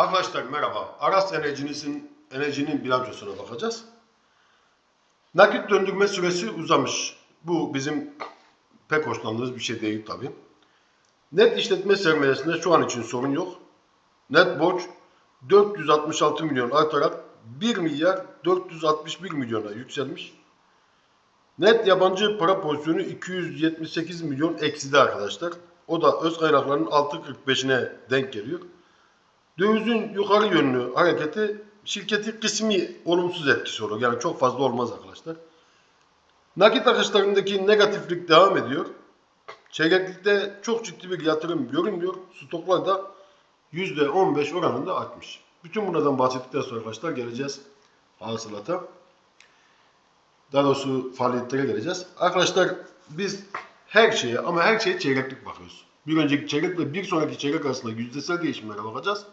Arkadaşlar merhaba. Aras Enerji'nin enerjinin bilançosuna bakacağız. Nakit döndürme süresi uzamış. Bu bizim pek hoşlandığımız bir şey değil tabi. Net işletme sermayesinde şu an için sorun yok. Net borç 466 milyon artarak 1 milyar 461 milyona yükselmiş. Net yabancı para pozisyonu 278 milyon ekside arkadaşlar. O da öz kaynakların 6.45'ine denk geliyor. Dövizin yukarı yönlü hareketi şirketi kısmi olumsuz etkisi olur. Yani çok fazla olmaz arkadaşlar. Nakit akışlarındaki negatiflik devam ediyor. Çeyreklikte çok ciddi bir yatırım görünmüyor. Stoklar da %15 oranında artmış. Bütün bunlardan bahsettikten sonra arkadaşlar geleceğiz hasılata. Daha doğrusu faaliyetlere geleceğiz. Arkadaşlar biz her şeye ama her şeye çeyreklik bakıyoruz. Bir önceki çeyrek ve bir sonraki çeyrek arasında yüzdesel değişimlere bakacağız.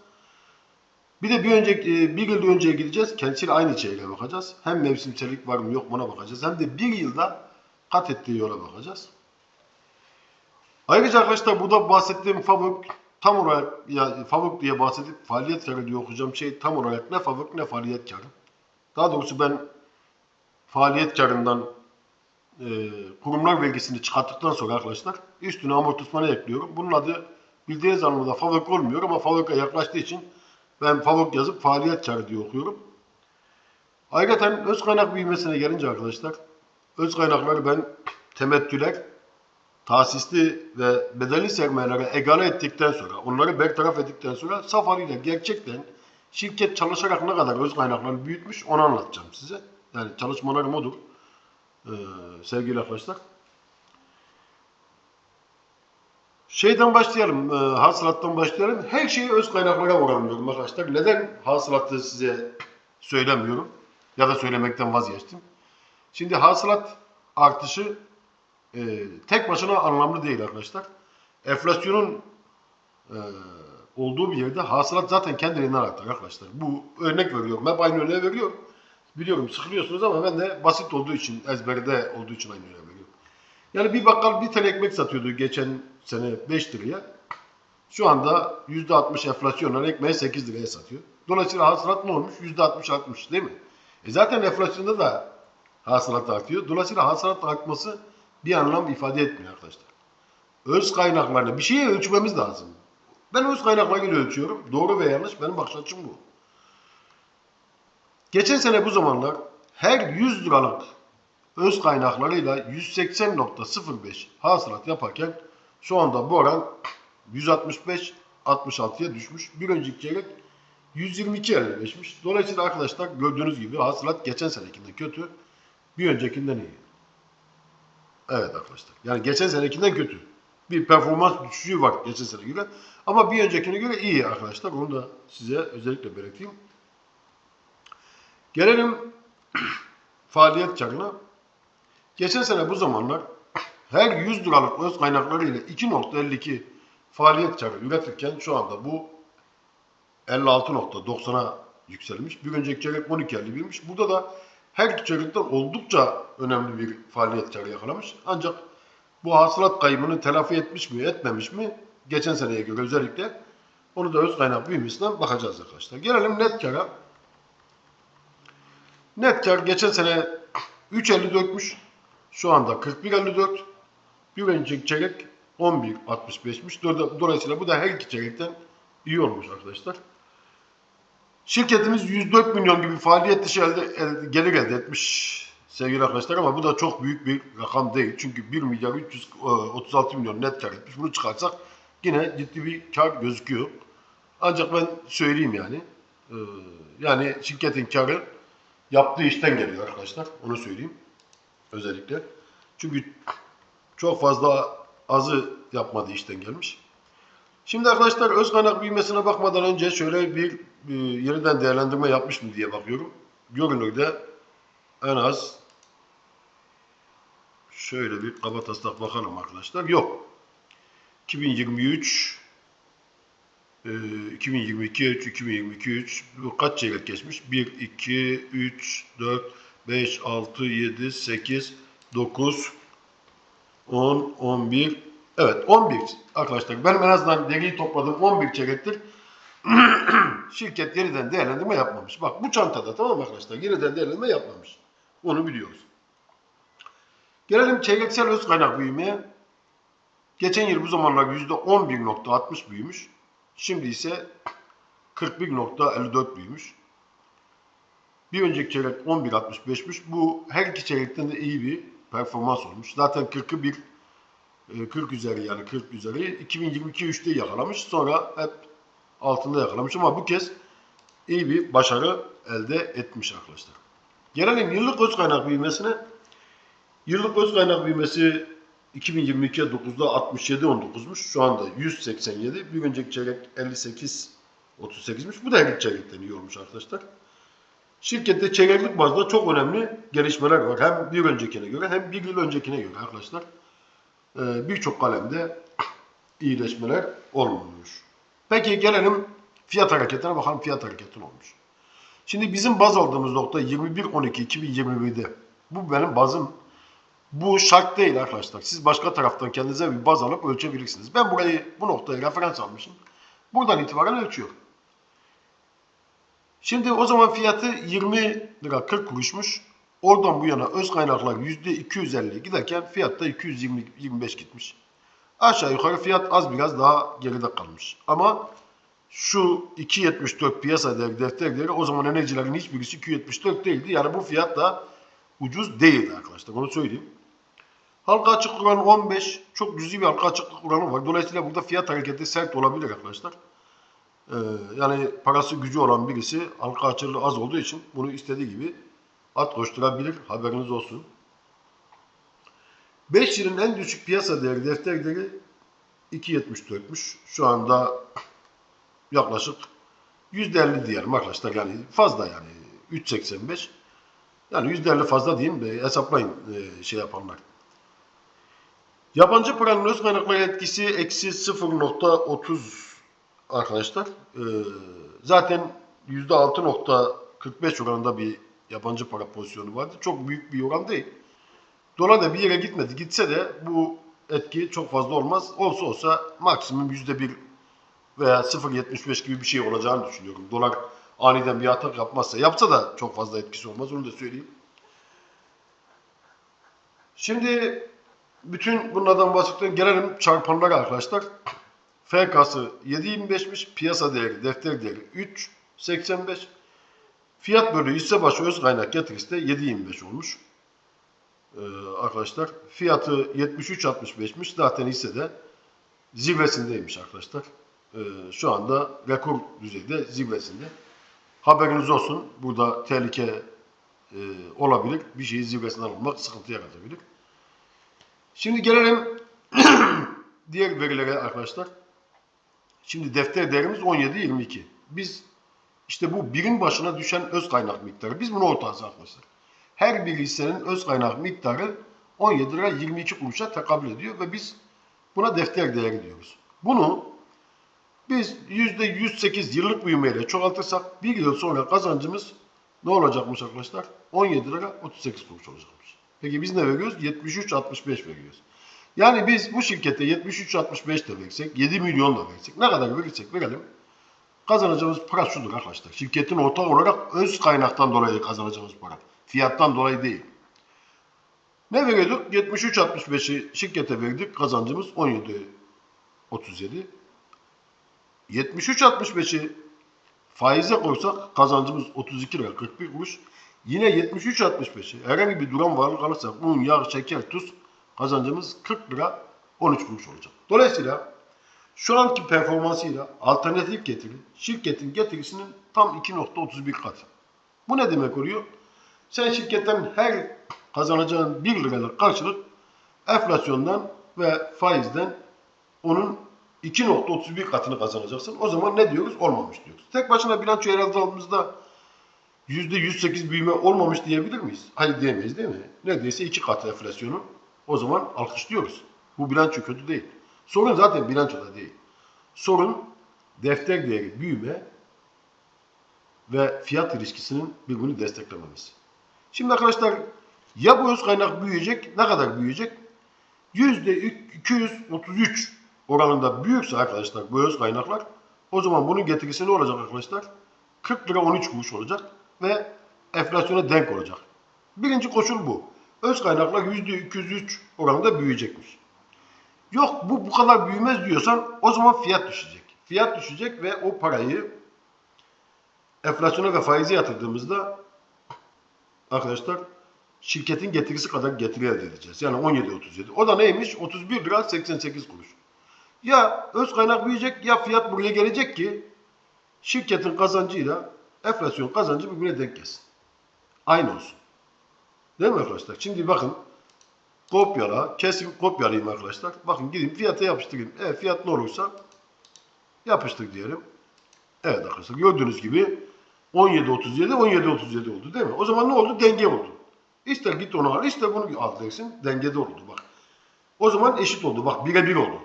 Bir de bir önceki bir yıl önceye gideceğiz. Kendisiyle aynı çeyreğe bakacağız. Hem mevsimsellik var mı yok mu ona bakacağız. Hem de bir yılda kat ettiği yola bakacağız. Ayrıca arkadaşlar burada bahsettiğim fabrik tam olarak ya fabrik diye bahsedip faaliyet karı diye okuyacağım şey tam olarak ne fabrik ne faaliyet karı. Daha doğrusu ben faaliyet karından e, kurumlar vergisini çıkarttıktan sonra arkadaşlar üstüne amortismanı ekliyorum. Bunun adı bildiğiniz anlamda fabrik olmuyor ama fabrika yaklaştığı için ben fabrik yazıp faaliyet karı diye okuyorum. Ayrıca öz kaynak büyümesine gelince arkadaşlar öz kaynakları ben temettüler, tahsisli ve bedelli sermayelere egale ettikten sonra, onları bertaraf ettikten sonra saf haliyle gerçekten şirket çalışarak ne kadar öz kaynaklarını büyütmüş onu anlatacağım size. Yani çalışmalarım odur ee, sevgili arkadaşlar. Şeyden başlayalım, e, hasılattan başlayalım. Her şeyi öz kaynaklara oranlıyorum arkadaşlar. Neden hasılatı size söylemiyorum ya da söylemekten vazgeçtim. Şimdi hasılat artışı e, tek başına anlamlı değil arkadaşlar. Enflasyonun e, olduğu bir yerde hasılat zaten kendiliğinden artar arkadaşlar. Bu örnek veriyorum. Hep aynı örneği veriyorum. Biliyorum sıkılıyorsunuz ama ben de basit olduğu için, ezberde olduğu için aynı örneği veriyorum. Yani bir bakkal bir tane ekmek satıyordu geçen sene 5 liraya. Şu anda %60 enflasyonla ekmeği 8 liraya satıyor. Dolayısıyla hasılat ne olmuş? %60 artmış değil mi? E zaten enflasyonda da hasılat artıyor. Dolayısıyla hasılat artması bir anlam ifade etmiyor arkadaşlar. Öz kaynaklarını bir şeye ölçmemiz lazım. Ben öz kaynaklarıyla ölçüyorum. Doğru ve yanlış benim bakış açım bu. Geçen sene bu zamanlar her 100 liralık öz kaynaklarıyla 180.05 hasılat yaparken şu anda bu oran 165-66'ya düşmüş. Bir önceki çeyrek 122.55'miş. Dolayısıyla arkadaşlar gördüğünüz gibi hasılat geçen senekinden kötü, bir öncekinden iyi. Evet arkadaşlar. Yani geçen senekinden kötü. Bir performans düşüşü var geçen sene göre. Ama bir öncekine göre iyi arkadaşlar. Onu da size özellikle belirteyim. Gelelim faaliyet karına. Geçen sene bu zamanlar her 100 liralık öz kaynakları ile 2.52 faaliyet karı üretirken şu anda bu 56.90'a yükselmiş. Bir önceki çeyrek 12.51'miş. Burada da her çeyrekten oldukça önemli bir faaliyet karı yakalamış. Ancak bu hasılat kaybını telafi etmiş mi, etmemiş mi? Geçen seneye göre özellikle onu da öz kaynak büyümesinden bakacağız arkadaşlar. Gelelim net kara. Net kar geçen sene 3.54'müş. Şu anda 41.54. Önceki çeyrek 11.65'miş. Dolayısıyla bu da her iki çeyrekten iyi olmuş arkadaşlar. Şirketimiz 104 milyon gibi faaliyet dışı elde, elde, gelir elde etmiş sevgili arkadaşlar ama bu da çok büyük bir rakam değil. Çünkü 1 milyar 336 milyon net kar etmiş. Bunu çıkarsak yine ciddi bir kar gözüküyor. Ancak ben söyleyeyim yani. Ee, yani şirketin karı yaptığı işten geliyor arkadaşlar. Onu söyleyeyim. Özellikle. Çünkü çok fazla azı yapmadığı işten gelmiş. Şimdi arkadaşlar öz kaynak büyümesine bakmadan önce şöyle bir e, yeniden değerlendirme yapmış mı diye bakıyorum. Görünürde en az şöyle bir kaba taslak bakalım arkadaşlar. Yok. 2023 e, 2022 3 2022 3 bu kaç çeyrek geçmiş? 1 2 3 4 5 6 7 8 9 10 11 Evet 11 arkadaşlar benim en azından dergiyi topladım 11 çeyrektir şirket yeniden değerlendirme yapmamış. Bak bu çantada tamam arkadaşlar? Yeniden değerlendirme yapmamış. Onu biliyoruz. Gelelim çeyreksel öz kaynak büyümeye. Geçen yıl bu zamanlar %11.60 büyümüş. Şimdi ise 41.54 büyümüş. Bir önceki çeyrek 11.65'miş. Bu her iki çeyrekten de iyi bir performans olmuş. Zaten 40'ı bir e, 40 üzeri yani 40 üzeri 2022 3'te yakalamış. Sonra hep altında yakalamış ama bu kez iyi bir başarı elde etmiş arkadaşlar. Gelelim yıllık öz kaynak büyümesine. Yıllık öz kaynak büyümesi 2022'ye 9'da 67.19'muş. Şu anda 187. Bir önceki çeyrek 58 38'miş. Bu da her çeyrekten iyi olmuş arkadaşlar. Şirkette çeyreklik bazda çok önemli gelişmeler var. Hem bir öncekine göre hem bir yıl öncekine göre arkadaşlar. Ee, Birçok kalemde iyileşmeler olmuş. Peki gelelim fiyat hareketine bakalım fiyat hareketi olmuş. Şimdi bizim baz aldığımız nokta 21.12.2021'de. Bu benim bazım. Bu şart değil arkadaşlar. Siz başka taraftan kendinize bir baz alıp ölçebilirsiniz. Ben burayı bu noktayı referans almışım. Buradan itibaren ölçüyorum. Şimdi o zaman fiyatı 20 lira 40 kuruşmuş. Oradan bu yana öz kaynaklar %250 giderken fiyatta 225 gitmiş. Aşağı yukarı fiyat az biraz daha geride kalmış. Ama şu 2.74 piyasa değeri defter değeri o zaman enerjilerin hiçbirisi 2.74 değildi. Yani bu fiyat da ucuz değildi arkadaşlar. Onu söyleyeyim. Halka açık oranı 15. Çok cüzi bir halka açıklık oranı var. Dolayısıyla burada fiyat hareketi sert olabilir arkadaşlar. Ee, yani parası gücü olan birisi halka açıklığı az olduğu için bunu istediği gibi at koşturabilir. Haberiniz olsun. 5 yılın en düşük piyasa değeri defter değeri 2.74'müş. Şu anda yaklaşık %50 diyelim arkadaşlar. Yani fazla yani 3.85. Yani %50 fazla diyeyim de hesaplayın e, şey yapanlar. Yabancı paranın öz kaynaklara etkisi eksi 0.30 arkadaşlar. Ee, zaten %6.45 oranında bir yabancı para pozisyonu vardı. Çok büyük bir oran değil. Dolar da bir yere gitmedi. Gitse de bu etki çok fazla olmaz. Olsa olsa maksimum %1 veya 0.75 gibi bir şey olacağını düşünüyorum. Dolar aniden bir atak yapmazsa. Yapsa da çok fazla etkisi olmaz. Onu da söyleyeyim. Şimdi bütün bunlardan bahsettiğim gelelim çarpanlara arkadaşlar. FK'sı 7.25'miş. Piyasa değeri, defter değeri 3.85. Fiyat bölü hisse başı öz kaynak getirisi de 7.25 olmuş. Ee, arkadaşlar fiyatı 73.65'miş. Zaten hisse de zirvesindeymiş arkadaşlar. Ee, şu anda rekor düzeyde zirvesinde. Haberiniz olsun. Burada tehlike e, olabilir. Bir şeyi zirvesinden olmak sıkıntı yaratabilir. Şimdi gelelim diğer verilere arkadaşlar. Şimdi defter değerimiz 17.22. Biz işte bu birim başına düşen öz kaynak miktarı. Biz bunu ortağız arkadaşlar. Her bir hissenin öz kaynak miktarı 17 lira 22 kuruşa tekabül ediyor ve biz buna defter değeri diyoruz. Bunu biz %108 yıllık büyümeyle çoğaltırsak bir yıl sonra kazancımız ne olacakmış arkadaşlar? 17 lira 38 kuruş olacakmış. Peki biz ne veriyoruz? 73.65 veriyoruz. Yani biz bu şirkete 73.65 de versek, 7 milyon da versek, ne kadar verirsek verelim. Kazanacağımız para şudur arkadaşlar. Şirketin ortak olarak öz kaynaktan dolayı kazanacağımız para. Fiyattan dolayı değil. Ne veriyorduk? 73.65'i şirkete verdik. Kazancımız 17.37. 73.65'i faize koysak kazancımız 32 lira 41 kuruş. Yine 73.65'i herhangi bir duran varlık alırsak un, yağ, şeker, tuz kazancımız 40 lira 13 kuruş olacak. Dolayısıyla şu anki performansıyla alternatif getiri şirketin getirisinin tam 2.31 katı. Bu ne demek oluyor? Sen şirketten her kazanacağın 1 liralık karşılık enflasyondan ve faizden onun 2.31 katını kazanacaksın. O zaman ne diyoruz? Olmamış diyoruz. Tek başına bilanço yer aldığımızda %108 büyüme olmamış diyebilir miyiz? Hayır diyemeyiz değil mi? Neredeyse iki katı enflasyonu. O zaman alkışlıyoruz. Bu bilanço kötü değil. Sorun zaten bilançoda değil. Sorun defter değeri büyüme ve fiyat ilişkisinin birbirini desteklememesi. Şimdi arkadaşlar ya bu öz kaynak büyüyecek, ne kadar büyüyecek? %233 oranında büyükse arkadaşlar bu öz kaynaklar O zaman bunun getirisi ne olacak arkadaşlar? 40 lira 13 kuruş olacak ve enflasyona denk olacak. Birinci koşul bu. Öz kaynaklar %203 oranında büyüyecekmiş. Yok bu bu kadar büyümez diyorsan o zaman fiyat düşecek. Fiyat düşecek ve o parayı enflasyona ve faize yatırdığımızda arkadaşlar şirketin getirisi kadar getiri elde edeceğiz. Yani 17.37. O da neymiş? 31 lira 88 kuruş. Ya öz kaynak büyüyecek ya fiyat buraya gelecek ki şirketin kazancıyla enflasyon kazancı birbirine denk gelsin. Aynı olsun. Değil mi arkadaşlar? Şimdi bakın kopyala, kesin kopyalayayım arkadaşlar. Bakın gidin fiyata yapıştırayım. Evet fiyat ne olursa yapıştır diyelim. Evet arkadaşlar gördüğünüz gibi 17.37 17.37 oldu değil mi? O zaman ne oldu? Denge oldu. İster git onu al, ister bunu al dersin. Dengede oldu bak. O zaman eşit oldu. Bak bire bir oldu.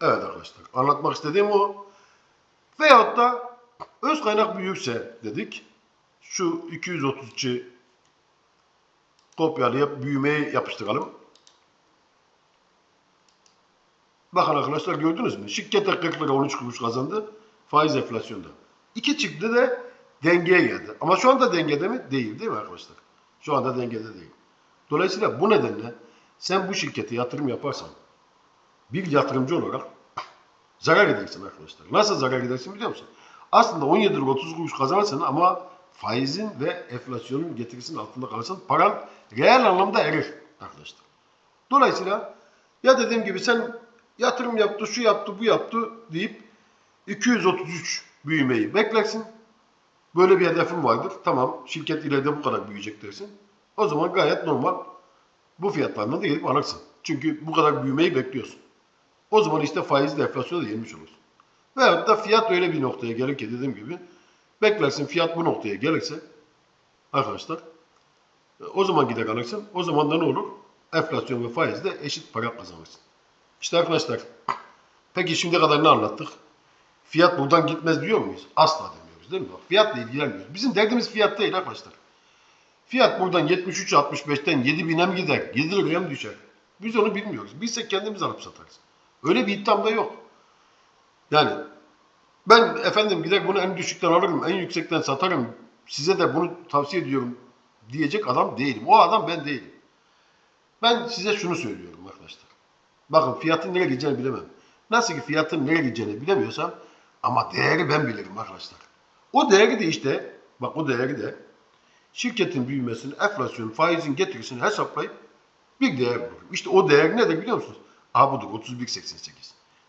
Evet arkadaşlar. Anlatmak istediğim o. Veyahut da öz kaynak büyükse dedik. Şu 233'ü kopyalayıp büyümeye yapıştıralım. Bakın arkadaşlar gördünüz mü? Şirkete 40 lira 13 kuruş kazandı. Faiz enflasyonda. İki çıktı da dengeye geldi. Ama şu anda dengede mi? Değil değil mi arkadaşlar? Şu anda dengede değil. Dolayısıyla bu nedenle sen bu şirkete yatırım yaparsan bir yatırımcı olarak zarar edersin arkadaşlar. Nasıl zarar edersin biliyor musun? Aslında 17 lira 30 kuruş kazanırsın ama faizin ve enflasyonun getirisinin altında kalırsan paran reel anlamda erir arkadaşlar. Dolayısıyla ya dediğim gibi sen yatırım yaptı, şu yaptı, bu yaptı deyip 233 büyümeyi beklersin. Böyle bir hedefim vardır. Tamam şirket ileride bu kadar büyüyecek dersin. O zaman gayet normal bu fiyatlardan da gelip alırsın. Çünkü bu kadar büyümeyi bekliyorsun. O zaman işte faizle enflasyonu da yenmiş olursun. Veyahut da fiyat öyle bir noktaya gelir ki dediğim gibi beklersin fiyat bu noktaya gelirse arkadaşlar e, o zaman gider alırsın. O zaman da ne olur? Enflasyon ve faizle eşit para kazanırsın. İşte arkadaşlar peki şimdiye kadar ne anlattık? Fiyat buradan gitmez diyor muyuz? Asla demiyoruz değil mi? Bak, fiyatla ilgilenmiyoruz. Bizim derdimiz fiyat değil arkadaşlar. Fiyat buradan 73-65'ten 7 bine mi gider? 7 liraya mı düşer? Biz onu bilmiyoruz. Bilsek kendimiz alıp satarız. Öyle bir iddiam da yok. Yani ben efendim gider bunu en düşükten alırım, en yüksekten satarım. Size de bunu tavsiye ediyorum diyecek adam değilim. O adam ben değilim. Ben size şunu söylüyorum arkadaşlar. Bakın fiyatın nereye gideceğini bilemem. Nasıl ki fiyatın nereye gideceğini bilemiyorsam ama değeri ben bilirim arkadaşlar. O değeri de işte, bak o değeri de şirketin büyümesini, enflasyon, faizin getirisini hesaplayıp bir değer bulurum. İşte o değer nedir biliyor musunuz? Aha budur 31.88.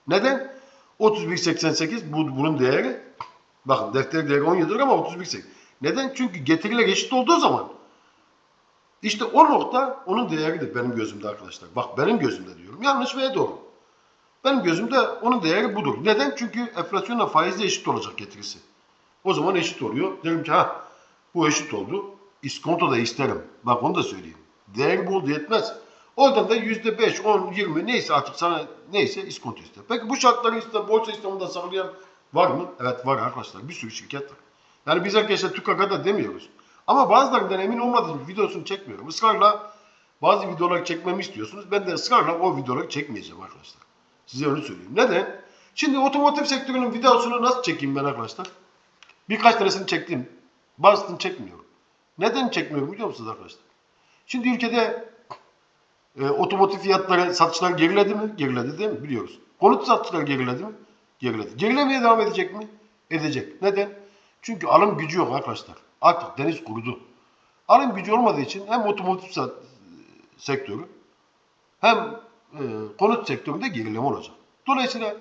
Neden? 31.88 bu, bunun değeri bakın defter değeri 17 lira ama 31.88. Neden? Çünkü getiriler eşit olduğu zaman işte o nokta onun değeridir benim gözümde arkadaşlar. Bak benim gözümde diyorum. Yanlış veya doğru. Benim gözümde onun değeri budur. Neden? Çünkü enflasyonla faizle eşit olacak getirisi. O zaman eşit oluyor. Derim ki ha bu eşit oldu. İskonto da isterim. Bak onu da söyleyeyim. Değer buldu yetmez. Oradan da yüzde beş, on, yirmi neyse artık sana neyse iskonto ister. Peki bu şartları ister, borsa İstanbul'da sağlayan var mı? Evet var arkadaşlar. Bir sürü şirket var. Yani biz arkadaşlar TÜKAK'a demiyoruz. Ama bazılarından emin olmadığım videosunu çekmiyorum. Israrla bazı videolar çekmemi istiyorsunuz. Ben de ısrarla o videoları çekmeyeceğim arkadaşlar. Size onu söyleyeyim. Neden? Şimdi otomotiv sektörünün videosunu nasıl çekeyim ben arkadaşlar? Birkaç tanesini çektim. Bazısını çekmiyorum. Neden çekmiyorum biliyor musunuz arkadaşlar? Şimdi ülkede e, otomotiv fiyatları, satışlar geriledi mi? Geriledi değil mi? Biliyoruz. Konut satışları geriledi mi? Geriledi. Gerilemeye devam edecek mi? Edecek. Neden? Çünkü alım gücü yok arkadaşlar. Artık deniz kurudu. Alım gücü olmadığı için hem otomotiv sektörü hem e, konut sektöründe gerileme olacak. Dolayısıyla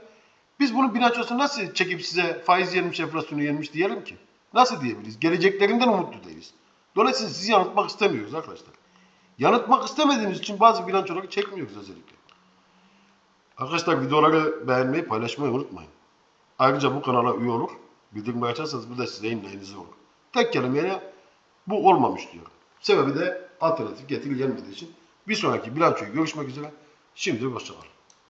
biz bunun bilançosunu nasıl çekip size faiz yenmiş, enflasyonu yenmiş diyelim ki? Nasıl diyebiliriz? Geleceklerinden umutlu değiliz. Dolayısıyla sizi yanıltmak istemiyoruz arkadaşlar. Yanıltmak istemediğimiz için bazı bilançoları çekmiyoruz özellikle. Arkadaşlar videoları beğenmeyi, paylaşmayı unutmayın. Ayrıca bu kanala üye olur. Bildirimleri açarsanız bu da size yayınlayınız olur. Tek kelimeyle bu olmamış diyorum. Sebebi de alternatif getiri gelmediği için. Bir sonraki bilançoyu görüşmek üzere. Şimdi hoşçakalın.